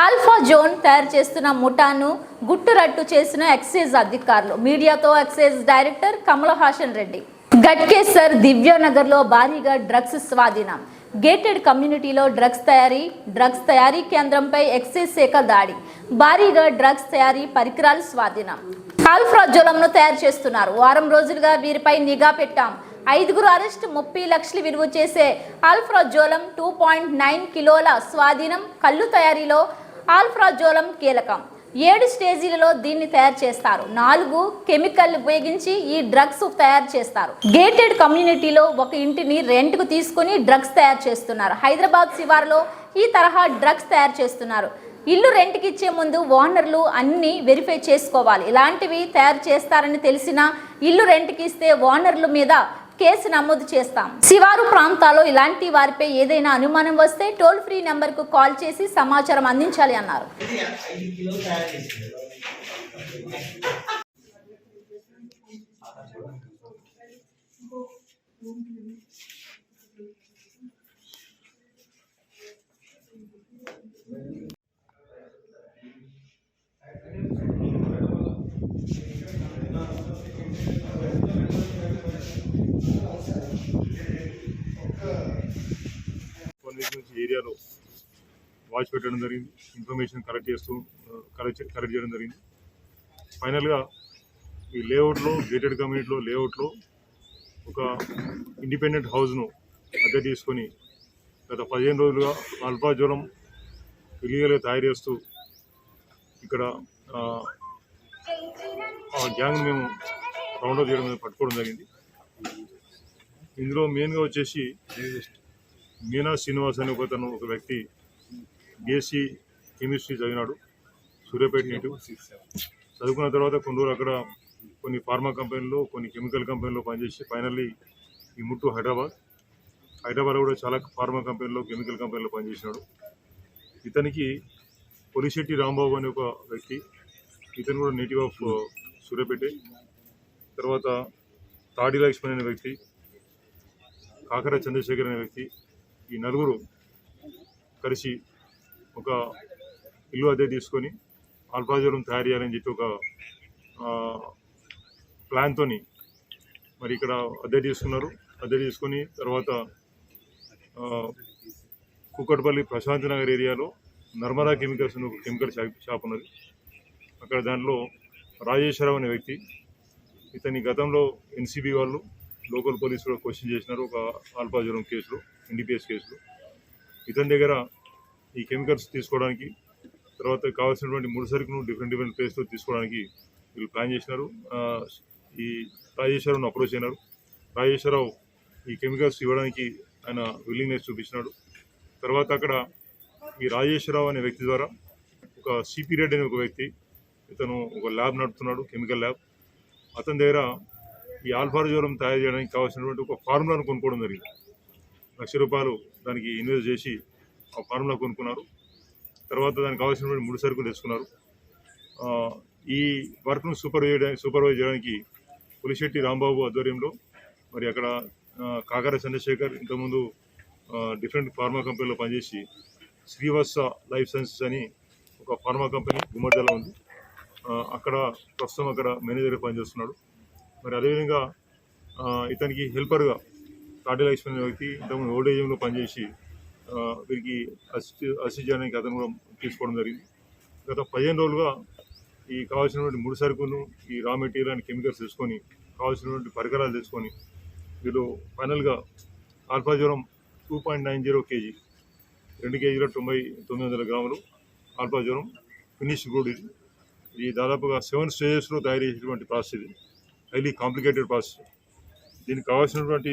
Alpha zone తయారు చేస్తున్న ముఠాను గుట్టురట్టు చేసిన ఎక్సైజ్ అధికారులు. మీడియాతో ఎక్సైజ్ డైరెక్టర్ కమల హాసన్ రెడ్డి. గట్కేసర్ దివ్యానగర్లో భారీగా డ్రగ్స్ స్వాధీనం. గేటెడ్ కమ్యూనిటీలో డ్రగ్స్ తయారీ డ్రగ్స్ తయారీ కేంద్రంపై ఎక్సైజ్ శాఖ దాడి. భారీగా డ్రగ్స్ తయారీ పరికరాలు స్వాధీనం. ఆల్ఫ్రాజోలంను తయారు చేస్తున్నారు. వారం రోజులుగా వీరిపై నిఘా పెట్టాం. ఐదుగురు అరెస్ట్ ముప్పై లక్షలు విలువ చేసే ఆల్ఫ్రాజోలం టూ పాయింట్ నైన్ కిలోల స్వాధీనం. కళ్ళు తయారీలో ఆల్ఫ్రాజోలం కీలకం. ఏడు స్టేజీలలో దీన్ని తయారు చేస్తారు. నాలుగు కెమికల్ ఉపయోగించి ఈ డ్రగ్స్ తయారు చేస్తారు. గేటెడ్ కమ్యూనిటీలో ఒక ఇంటిని రెంట్కు తీసుకుని డ్రగ్స్ తయారు చేస్తున్నారు. హైదరాబాద్ శివార్లో ఈ తరహా డ్రగ్స్ తయారు చేస్తున్నారు. ఇల్లు రెంట్కి ఇచ్చే ముందు ఓనర్లు అన్నీ వెరిఫై చేసుకోవాలి. ఇలాంటివి తయారు చేస్తారని తెలిసినా ఇల్లు రెంట్కి ఇస్తే ఓనర్ల మీద కేసు నమోదు చేస్తాం. శివారు ప్రాంతాల్లో ఇలాంటి వారిపై ఏదైనా అనుమానం వస్తే టోల్ ఫ్రీ నెంబర్కు కాల్ చేసి సమాచారం అందించాలి అన్నారు ఇది ఐదు కిలోలు తయారు చేసింది వన్ వీక్ నుంచి ఏరియాలో వాచ్ పెట్టడం జరిగింది. ఇన్ఫర్మేషన్ కలెక్ట్ చేస్తూ కలెక్ట్ కలెక్ట్ చేయడం జరిగింది. ఫైనల్గా ఈ లేఅవుట్లో గేటెడ్ కమ్యూనిటీలో లేఅవుట్లో ఒక ఇండిపెండెంట్ హౌస్ను అద్దె తీసుకొని గత పదిహేను రోజులుగా అల్ఫా జ్వరం ఇల్లీగల్గా తయారు చేస్తూ ఇక్కడ ఆ, గ్యాంగ్ మేము రౌండప్ చేయడం పట్టుకోవడం జరిగింది. ఇందులో మెయిన్గా వచ్చేసి మీనా శ్రీనివాస్ అనే ఒక వ్యక్తి బీఎస్సీ కెమిస్ట్రీ చదివినాడు. సూర్యాపేట నేటివ్ చదువుకున్న తర్వాత కొన్ని రోజులు అక్కడ కొన్ని ఫార్మా కంపెనీలో కొన్ని కెమికల్ కంపెనీలో పనిచేసి ఫైనల్లీ ఈ ముట్టు హైదరాబాద్. హైదరాబాద్ కూడా చాలా ఫార్మా కంపెనీలో కెమికల్ కంపెనీలో పనిచేసినాడు. ఇతనికి పొలిశెట్టి రాంబాబు అనే ఒక వ్యక్తి. ఇతను కూడా నేటివ్ ఆఫ్ సూర్యాపేట. తర్వాత తాడి లక్ష్మణ్ అనే వ్యక్తి. కాకర చంద్రశేఖర్ అనే వ్యక్తి. ఈ నలుగురు కలిసి ఒక ఇల్లు అద్దె తీసుకొని అల్పాజలం తయారు చేయాలని చెప్పి ఒక ప్లాన్తో మరి ఇక్కడ అద్దె తీసుకున్నారు. అద్దె తీసుకొని తర్వాత ఆ, కుక్కటపల్లి ప్రశాంత్ నగర్ ఏరియాలో నర్మదా కెమికల్స్ అని ఒక కెమికల్ షాప్ ఉన్నది. అక్కడ దాంట్లో రాజేశ్వరరావు అనే వ్యక్తి ఇతని గతంలో ఎన్సీబీ వాళ్ళు లోకల్ పోలీసులు క్వశ్చన్ చేసినారు ఒక ఆల్ఫాజోరం కేసులో ఎన్డీపీఎస్ కేసులో. ఇతని దగ్గర ఈ కెమికల్స్ తీసుకోవడానికి తర్వాత కావాల్సినటువంటి ముడి సరుకును డిఫరెంట్ డిఫరెంట్ ప్లేస్లో తీసుకోవడానికి వీళ్ళు ప్లాన్ చేసినారు. ఈ రాజేశ్వరరావును అప్రోచ్ అయినారు రాజేశ్వరరావు ఈ కెమికల్స్ ఇవ్వడానికి ఆయన విల్లింగ్నెస్ చూపించినాడు. తర్వాత అక్కడ ఈ రాజేశ్వరరావు అనే వ్యక్తి ద్వారా ఒక సిపి రెడ్డి అనే ఒక వ్యక్తి ఇతను ఒక ల్యాబ్ నడుపుతున్నాడు కెమికల్ ల్యాబ్ అతని దగ్గర ఈ ఆల్ఫార్ జ్వరం తయారు చేయడానికి కావాల్సినటువంటి ఒక ఫార్ములాను కొనుక్కోవడం జరిగింది. లక్ష రూపాయలు దానికి ఇన్వెస్ట్ చేసి ఆ ఫార్ములా కొనుక్కున్నారు. తర్వాత దానికి కావాల్సినటువంటి ముడి సరుకులు తెచ్చుకున్నారు. ఈ వర్క్ను సూపర్వైజ్ సూపర్వైజ్ చేయడానికి పులిశెట్టి రాంబాబు ఆధ్వర్యంలో మరి అక్కడ కాకర చంద్రశేఖర్ ఇంతకుముందు డిఫరెంట్ ఫార్మా కంపెనీలో పనిచేసి శ్రీవత్స లైఫ్ సైన్సెస్ అని ఒక ఫార్మా కంపెనీ గుమ్మడిలో ఉంది. అక్కడ ప్రస్తుతం అక్కడ మేనేజర్గా పనిచేస్తున్నాడు. మరి అదేవిధంగా ఇతనికి హెల్పర్గా తాటి లక్ష్మణ్ అనే వ్యక్తి ఇంతకుముందు ఓల్డ్ ఏజ్లో పనిచేసి వీరికి అసిస్ట్ అసిస్ట్ చేయడానికి అతను కూడా తీసుకోవడం జరిగింది. గత పదిహేను రోజులుగా ఈ కావాల్సినటువంటి ముడి సరుకును ఈ రా మెటీరియల్ అండ్ కెమికల్స్ తీసుకొని కావాల్సినటువంటి పరికరాలు తీసుకొని వీళ్ళు ఫైనల్గా alprazolam two point nine zero KG రెండు కేజీల తొంభై తొమ్మిది వందల గ్రాములు ఆల్ఫా జ్వరం ఫినిష్ గుడ్ ఇది. ఇది దాదాపుగా సెవెన్ స్టేజెస్లో తయారు చేసినటువంటి ప్రాసెస్ ఇది. Highly complicated process. దీనికి కావాల్సినటువంటి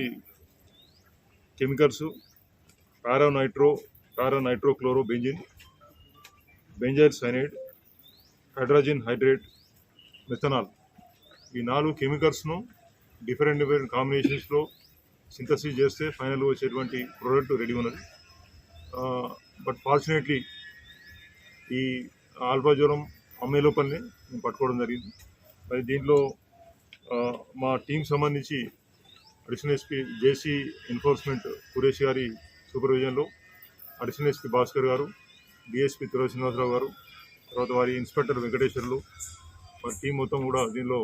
chemicals paranitro paranitrochloro benzene benzyl cyanide hydrogen hydrate methanol. ఈ నాలుగు కెమికల్స్ను డిఫరెంట్ డిఫరెంట్ కాంబినేషన్స్లో సింథసిస్ చేస్తే ఫైనల్ వచ్చేటువంటి ప్రోడక్ట్ రెడీ ఉన్నది. బట్ ఫార్చునేట్లీ ఈ ఆల్ఫా జ్వరం అమ్మే లోపలనే మేము పట్టుకోవడం జరిగింది. మరి దీంట్లో మా టీం సంబంధించి additional SP JC enforcement Suresh గారి సూపర్విజన్లో అడిషనల్ ఎస్పీ భాస్కర్ గారు డిఎస్పీ తుల శ్రీనివాసరావు గారు తర్వాత వారి ఇన్స్పెక్టర్ వెంకటేశ్వర్లు వారి టీం మొత్తం కూడా దీనిలో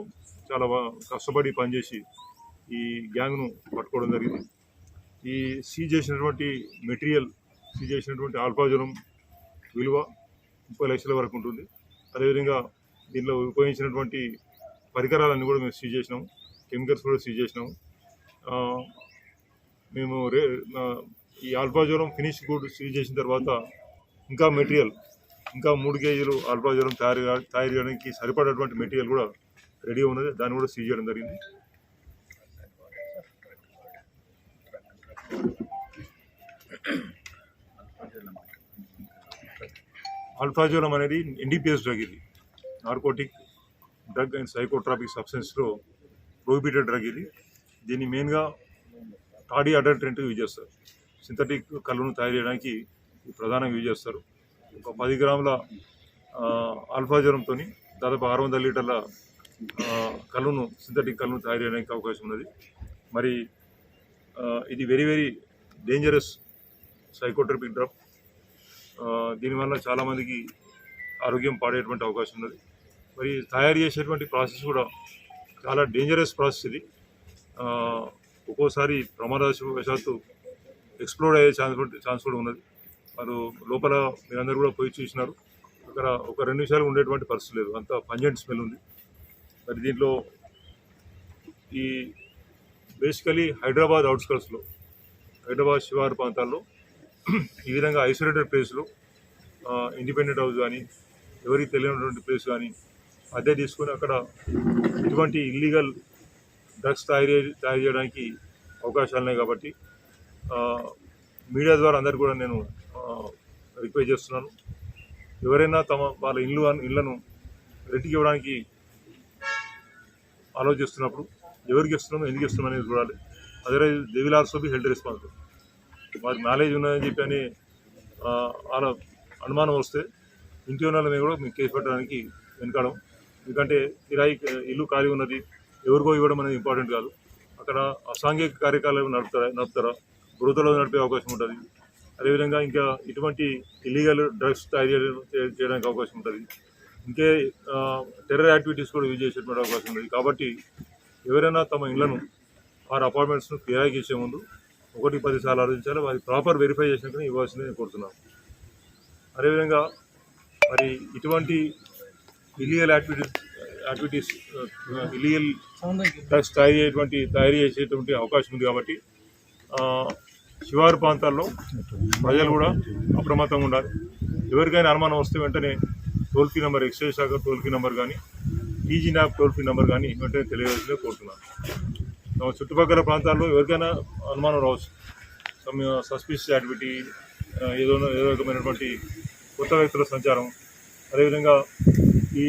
చాలా కష్టపడి పనిచేసి ఈ గ్యాంగ్ను పట్టుకోవడం జరిగింది. ఈ సీజ్ చేసినటువంటి మెటీరియల్ సీజ్ చేసినటువంటి ఆల్ఫాజనం విలువ ముప్పై లక్షల వరకు ఉంటుంది. అదేవిధంగా దీనిలో ఉపయోగించినటువంటి పరికరాలన్నీ కూడా మేము సీజ్ చేసినాము కెమికల్స్ కూడా సీజ్ చేసినాము మేము రే ఈ ఆల్ఫాజోలం ఫినిష్ గుడ్ సీజ్ చేసిన తర్వాత ఇంకా మెటీరియల్ ఇంకా మూడు కేజీలు ఆల్ఫాజోలం తయారు తయారు చేయడానికి సరిపడేటువంటి మెటీరియల్ కూడా రెడీ ఉన్నది. దాన్ని కూడా సీజ్ చేయడం జరిగింది. ఆల్ఫాజోలం అనేది ఎన్డీపీఎస్ డ్రగ్ ఇది. నార్కోటిక్ డ్రగ్ అండ్ సైకోట్రాపిక్ సబ్స్టెన్స్లో ప్రోహిబిటెడ్ డ్రగ్ ఇది. దీన్ని మెయిన్గా టాడీ అడల్ట్రెంట్ యూజ్ చేస్తారు. సింథటిక్ కళ్ళను తయారు చేయడానికి ప్రధానంగా యూజ్ చేస్తారు. ఒక పది గ్రాముల ఆ, ఆల్ఫా జ్వరంతో దాదాపు ఆరు వందల లీటర్ల కళ్ళును సింథటిక్ కళ్ళను తయారు చేయడానికి అవకాశం ఉన్నది. మరి ఇది very very dangerous psychotropic drug దీనివల్ల చాలామందికి ఆరోగ్యం పాడేటువంటి అవకాశం ఉన్నది. మరి తయారు చేసేటువంటి ప్రాసెస్ కూడా చాలా డేంజరస్ ప్రాసెస్ ఇది. ఒక్కోసారి ప్రమాదవశాత్తు ఎక్స్ప్లోర్ అయ్యే ఛాన్స్ ఛాన్స్ కూడా ఉన్నది. వారు లోపల మీరందరూ కూడా పోయి చూసినారు. అక్కడ ఒక రెండు నిమిషాలు ఉండేటువంటి పరిస్థితి లేదు. అంత పంజెంట్ స్మెల్ ఉంది. మరి దీంట్లో ఈ బేసికలీ హైదరాబాద్ అవుట్స్కర్ట్స్లో హైదరాబాద్ శివారు ప్రాంతాల్లో ఈ విధంగా ఐసోలేటెడ్ ప్లేస్లో ఇండిపెండెంట్ హౌస్ కానీ ఎవరికి తెలియనటువంటి ప్లేస్ కానీ అదే తీసుకొని అక్కడ ఇటువంటి ఇల్లీగల్ డ్రగ్స్ తయారు తయారు చేయడానికి అవకాశాలు ఉన్నాయి కాబట్టి మీడియా ద్వారా అందరికీ కూడా నేను రిక్వెస్ట్ చేస్తున్నాను. ఎవరైనా తమ వాళ్ళ ఇల్లు ఇళ్ళను రెంట్కి ఇవ్వడానికి ఆలోచిస్తున్నప్పుడు ఎవరికి ఇస్తున్నామో ఎందుకు ఇస్తున్నాం అనేది చూడాలి. Otherwise they will also be health responsible. వారి నాలెడ్జ్ ఉన్నదని చెప్పి అని వాళ్ళ అనుమానం వస్తే ఇంటి ఉన్న మేము కూడా మీకు కేసు పెట్టడానికి వెనకాడం. ఎందుకంటే కిరాయి ఇల్లు ఖాళీ ఉన్నది ఎవరికో ఇవ్వడం అనేది ఇంపార్టెంట్ కాదు. అక్కడ అసాంఘిక కార్యకలాపాలు నడుపుతారా నడుపుతారా? బురదలో నడిపే అవకాశం ఉంటుంది. అదేవిధంగా ఇంకా ఇటువంటి ఇల్లీగల్ డ్రగ్స్ తయారు చేయడానికి అవకాశం ఉంటుంది. ఇంకే టెర్రర్ యాక్టివిటీస్ కూడా యూజ్ చేసేటువంటి అవకాశం ఉంది. కాబట్టి ఎవరైనా తమ ఇళ్ళను వారి అపార్ట్మెంట్స్ను కిరాయికి చేసే ముందు ఒకటి పది సార్లు ఆలోచించాలి. వారి ప్రాపర్ వెరిఫై చేసినాక ఇవ్వాల్సింది నేను కోరుతున్నాను. అదేవిధంగా మరి ఇటువంటి illegal activities activities illegal drugs తయారు చేయటువంటి తయారు చేసేటువంటి అవకాశం ఉంది కాబట్టి శివారు ప్రాంతాల్లో ప్రజలు కూడా అప్రమత్తంగా ఉండాలి. ఎవరికైనా అనుమానం వస్తే వెంటనే టోల్ ఫ్రీ నెంబర్ ఎక్సైజ్ శాఖ టోల్ ఫ్రీ నెంబర్ కానీ TG NAB toll free number కానీ వెంటనే తెలియవలసిందే కోరుతున్నాను. మా చుట్టుపక్కల ప్రాంతాల్లో ఎవరికైనా అనుమానం రావచ్చు. సస్పిషియస్ యాక్టివిటీ ఏదో ఏదో రకమైనటువంటి కొత్త వ్యక్తుల సంచారం. అదేవిధంగా ఈ